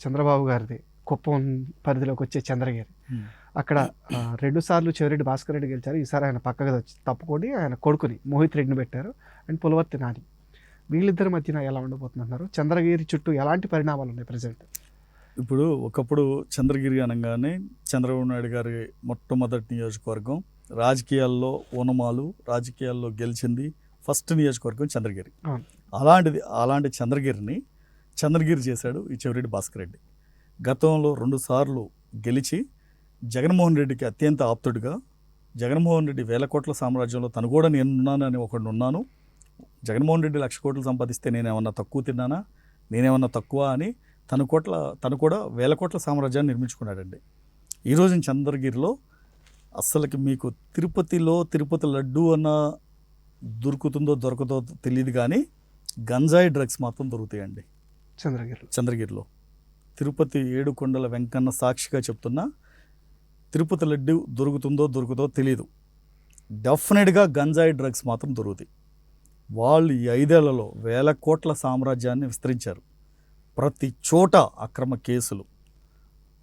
చంద్రబాబు గారిది కుప్పం పరిధిలోకి వచ్చే చంద్రగిరి. అక్కడ రెండు సార్లు చెవిరెడ్డి భాస్కర్ రెడ్డి గెలిచారు. ఈసారి ఆయన పక్కగా వచ్చి తప్పుకొని ఆయన కొడుకుని మోహిత్ రెడ్డిని పెట్టారు. అండ్ పులవర్తి నాని. వీళ్ళిద్దరి మధ్యన ఎలా ఉండబోతున్నారు చంద్రగిరి చుట్టూ ఎలాంటి పరిణామాలు ఉన్నాయి ప్రజెంట్? ఇప్పుడు ఒకప్పుడు చంద్రగిరి అనగానే చంద్రబాబు నాయుడు గారి మొట్టమొదటి నియోజకవర్గం. రాజకీయాల్లో ఓనమాలు రాజకీయాల్లో గెలిచింది ఫస్ట్ నియోజకవర్గం చంద్రగిరి. అలాంటిది అలాంటి చంద్రగిరిని చంద్రగిరి చేశాడు ఈ చెవిరెడ్డి భాస్కర్ రెడ్డి. గతంలో రెండుసార్లు గెలిచి జగన్మోహన్ రెడ్డికి అత్యంత ఆప్తుడిగా జగన్మోహన్ రెడ్డి వేల కోట్ల సామ్రాజ్యంలో తను కూడా నేను ఉన్నానని ఒకడు ఉన్నాను. జగన్మోహన్ రెడ్డి లక్ష కోట్లు సంపాదిస్తే నేనేమన్నా తక్కువ తిన్నానా? నేనేమన్నా తక్కువ అని తన కోట్ల తను కూడా వేల కోట్ల సామ్రాజ్యాన్ని నిర్మించుకున్నాడండి. ఈరోజు చంద్రగిరిలో అస్సలకి మీకు తిరుపతిలో తిరుపతి లడ్డు అన్న దొరుకుతుందో దొరకదో తెలియదు కానీ గంజాయి డ్రగ్స్ మాత్రం దొరుకుతాయండి. చంద్రగిరిలో. చంద్రగిరిలో. తిరుపతి ఏడుకొండల వెంకన్న సాక్షిగా చెప్తున్నా తిరుపతి లడ్డు దొరుకుతుందో దొరుకుతో తెలియదు డెఫినెట్గా గంజాయి డ్రగ్స్ మాత్రం దొరుకుతాయి. వాళ్ళు ఈ ఐదేళ్ళలో వేల కోట్ల సామ్రాజ్యాన్ని విస్తరించారు. ప్రతి చోట అక్రమ కేసులు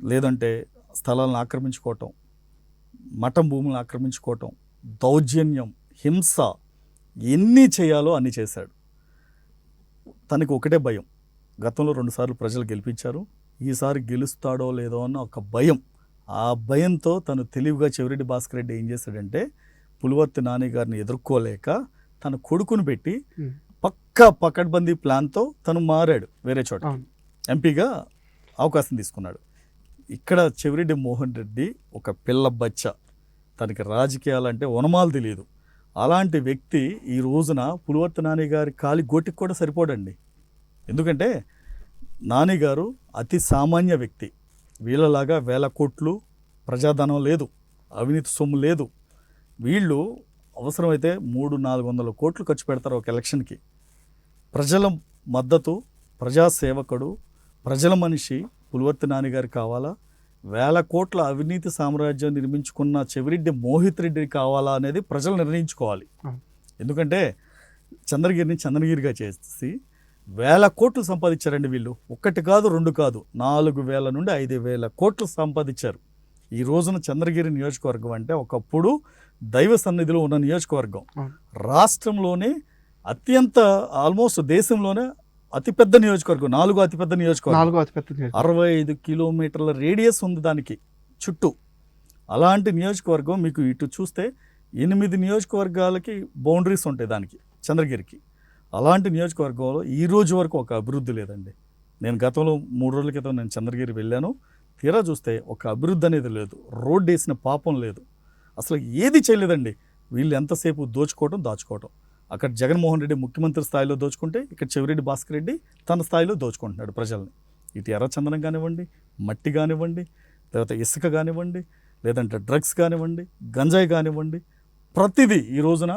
లేదంటే స్థలాలను ఆక్రమించుకోవటం మఠం భూములను ఆక్రమించుకోవటం దౌర్జన్యం హింస ఎన్ని చేయాలో అన్ని చేశాడు. తనకు ఒకటే భయం. గతంలో రెండుసార్లు ప్రజలు గెలిపించారు. ఈసారి గెలుస్తాడో లేదో అన్న ఒక భయం. ఆ భయంతో తను తెలివిగా చెవిరెడ్డి భాస్కర్ రెడ్డి ఏం చేశాడంటే పులివర్తి నాని గారిని ఎదుర్కోలేక తన కొడుకును పెట్టి. పక్కా పకడ్బందీ ప్లాన్తో తను మారాడు వేరే చోట ఎంపీగా అవకాశం తీసుకున్నాడు. ఇక్కడ చెవిరెడ్డి మోహన్ రెడ్డి ఒక పిల్ల బచ్చ. తనకి రాజకీయాలంటే వనమాలు తెలియదు. అలాంటి వ్యక్తి ఈ రోజున పులివర్తి నాని గారి కాలి గోటికి కూడా సరిపోడండి. ఎందుకంటే నాని గారు అతి సామాన్య వ్యక్తి. వీళ్ళలాగా వేల కోట్లు ప్రజాధనం లేదు అవినీతి సొమ్ము లేదు. వీళ్ళు అవసరమైతే మూడు నాలుగు వందల కోట్లు ఖర్చు పెడతారు ఒక ఎలక్షన్కి. ప్రజల మద్దతు ప్రజాసేవకుడు ప్రజల మనిషి పులివర్తి నాన్నగారు కావాలా? వేల కోట్ల అవినీతి సామ్రాజ్యం నిర్మించుకున్న చెవిరెడ్డి మోహిత్ రెడ్డి కావాలా అనేది ప్రజలు నిర్ణయించుకోవాలి. ఎందుకంటే చంద్రగిరిని చంద్రగిరిగా చేసి వేల కోట్లు సంపాదించారండి వీళ్ళు. ఒక్కటి కాదు రెండు కాదు నాలుగు వేల నుండి ఐదు వేల కోట్లు సంపాదించారు. ఈ రోజున చంద్రగిరి నియోజకవర్గం అంటే ఒకప్పుడు దైవ సన్నిధిలో ఉన్న నియోజకవర్గం. రాష్ట్రంలోనే అత్యంత ఆల్మోస్ట్ దేశంలోనే అతిపెద్ద నియోజకవర్గం నాలుగో అతిపెద్ద నియోజకవర్గం. నాలుగో అతిపెద్ద నియోజకవర్గం. అరవై ఐదు కిలోమీటర్ల రేడియస్ ఉంది దానికి చుట్టూ. అలాంటి నియోజకవర్గం మీకు ఇటు చూస్తే ఎనిమిది నియోజకవర్గాలకి బౌండరీస్ ఉంటాయి దానికి చంద్రగిరికి. అలాంటి నియోజకవర్గంలో ఈ రోజు వరకు ఒక అభివృద్ధి లేదండి. నేను గతంలో మూడు రోజుల క్రితం నేను చంద్రగిరి వెళ్ళాను. తీరా చూస్తే ఒక అభివృద్ధి అనేది లేదు. రోడ్డు వేసిన పాపం లేదు. అసలు ఏది చేయలేదండి. వీళ్ళు ఎంతసేపు దోచుకోవటం దాచుకోవటం. అక్కడ జగన్మోహన్ రెడ్డి ముఖ్యమంత్రి స్థాయిలో దోచుకుంటే ఇక్కడ చెవిరెడ్డి భాస్కర్ రెడ్డి తన స్థాయిలో దోచుకుంటున్నాడు ప్రజల్ని. ఇటు ఎర్రచందనం కానివ్వండి మట్టి కానివ్వండి లేకపోతే ఇసుక కానివ్వండి లేదంటే డ్రగ్స్ కానివ్వండి గంజాయి కానివ్వండి ప్రతిదీ ఈ రోజున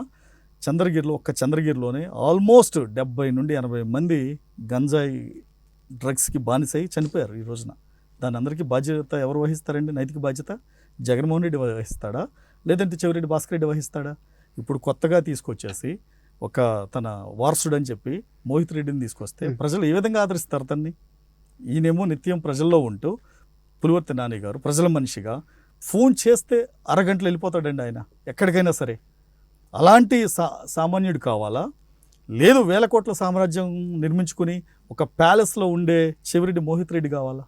చంద్రగిరిలో ఒక్క చంద్రగిరిలోనే ఆల్మోస్ట్ డెబ్బై నుండి ఎనభై మంది గంజాయి డ్రగ్స్కి బానిసై చనిపోయారు ఈ రోజున. దాని అందరికీ బాధ్యత ఎవరు వహిస్తారండి? నైతిక బాధ్యత జగన్మోహన్ రెడ్డి వహిస్తాడా? లేదంటే చెవిరెడ్డి భాస్కర్ రెడ్డి వహిస్తాడా? ఇప్పుడు కొత్తగా తీసుకొచ్చేసి ఒక తన వారసుడు అని చెప్పి మోహిత్ రెడ్డిని తీసుకొస్తే. ప్రజలు ఏ విధంగా ఆదరిస్తారు తన్ని? ఈయనేమో నిత్యం ప్రజల్లో ఉంటూ పులివర్తి నాని గారు ప్రజల మనిషిగా ఫోన్ చేస్తే అరగంటలో వెళ్ళిపోతాడండి ఆయన ఎక్కడికైనా సరే. అలాంటి సా సామాన్యుడు కావాలా? లేదు వేల కోట్ల సామ్రాజ్యం నిర్మించుకుని ఒక ప్యాలెస్లో ఉండే చెవిరెడ్డి మోహిత్ రెడ్డి కావాలా?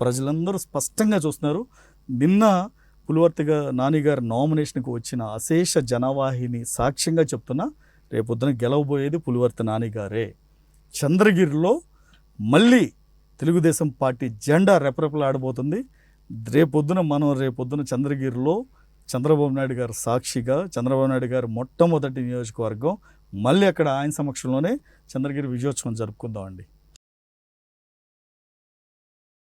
ప్రజలందరూ స్పష్టంగా చూస్తున్నారు. నిన్న పులివర్తిగా నానిగారి నామినేషన్కి వచ్చిన అశేష జనవాహిని సాక్ష్యంగా చెప్తున్నా రేపొద్దున గెలవబోయేది పులివర్తి నానిగారే చంద్రగిరిలో మళ్ళీ తెలుగుదేశం పార్టీ జెండా రెపరెపలాడబోతుంది. రేపొద్దున మనం రేపొద్దున చంద్రగిరిలో చంద్రబాబు నాయుడు గారు సాక్షిగా చంద్రబాబు నాయుడు గారు మొట్టమొదటి నియోజకవర్గం. మళ్ళీ అక్కడ ఆయన సమక్షంలోనే చంద్రగిరి విజయోత్సవం జరుపుకుందామండి.